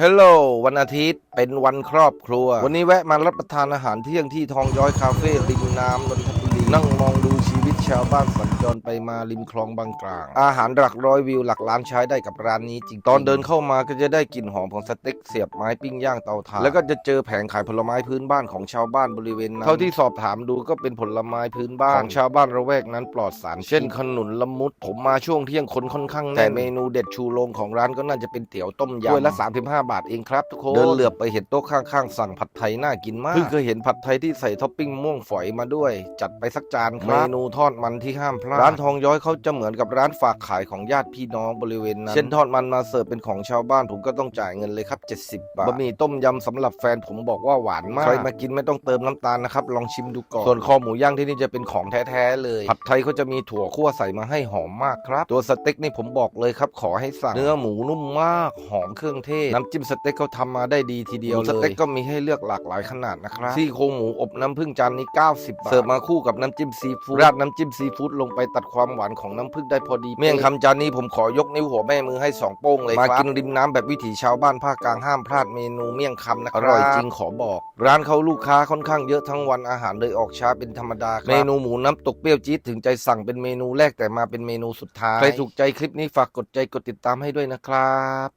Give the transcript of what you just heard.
ฮัลโหลวันอาทิตย์เป็นวันครอบครัว วันนี้แวะมารับประทานอาหารเที่ยงที่ทองย้อยคาเฟ่ริมน้ำนนทบุรีนั่งมองดูชีวิต ชาวบ้านสัญจรไปมาริมคลองบางกลาง อาหารหลักร้อยวิวหลักล้านใช้ได้กับร้านนี้จริง ตอนเดินเข้ามาก็จะได้กลิ่นหอมของสเต็กเสียบไม้ปิ้งย่างเตาถ่าน แล้วก็จะเจอแผงขายผลไม้พื้นบ้านของชาวบ้านบริเวณนั้น เท่าที่สอบถามดูก็เป็นผลไม้พื้นบ้านของชาวบ้านระแวกนั้นปลอดสาร เช่นขนุนละมุด ผมมาช่วงเที่ยงคนค่อนข้างแน่นแต่เมนูเด็ดชูโรงของร้านก็น่าจะเป็นเตี๋ยวต้มยำถ้วยละ 35 บาทเองครับทุกคนเดินเหลือบไปเห็นโต๊ะข้างๆสั่งผัดไทยน่ากินมากเพิ่งเคยเห็นผัดไทยที่ใส่ท็อปปิ้งม่วงฝอยมาด้วย จัดไปสักจานครับเมนูทอดมันที่ห้ามพลาดร้านทองย้อยเขาจะเหมือนกับร้านฝากขายของญาติพี่น้องบริเวณนั้นเช่นทอดมันมาเสิร์ฟเป็นของชาวบ้านผมก็ต้องจ่ายเงินเลยครับ 70 บาทบะหมี่ต้มยำสำหรับแฟนผมบอกว่าหวานมากใครมากินไม่ต้องเติมน้ำตาลนะครับลองชิมดูก่อนส่วนคอหมูย่างที่นี่จะเป็นของแท้ๆเลยผัดไทยเขาจะมีถั่วคั่วใส่มาให้หอมมากครับ ตัวสเต็กนี่ผมบอกเลยครับขอให้สั่งเนื้อหมูนุ่มมากหอมเครื่องเทศน้ำจิ้มสเต็กเขาทำมาได้ดีทีเดียวเลยสเต็กก็มีให้เลือกหลากหลายขนาดนะครับซี่โครงหมูอบน้ำผึ้งจานนี้ 90 บาทเสิร์ฟมาคู่กับน้ำจิ้มซีฟู้ดราดน้ำจิ้มซีฟู้ดลงไปตัดความหวานของน้ำผึ้งได้พอดี เมี่ยงคำจานนี้ผมขอยกนิ้วหัวแม่มือให้สองโป้งเลยครับ มากินริมน้ำแบบวิถีชาวบ้านภาคกลางห้ามพลาดเมนูเมี่ยงคำนะครับ อร่อยจริงขอบอก ร้านเขาลูกค้าค่อนข้างเยอะทั้งวันอาหารเลยออกช้าเป็นธรรมดาครับ เมนูหมูน้ำตกเปรี้ยวจี๊ดถึงใจสั่งเป็นเมนูแรกแต่มาเป็นเมนูสุดท้าย ใครถูกใจคลิปนี้ฝากกดใจกดติดตามให้ด้วยนะครับ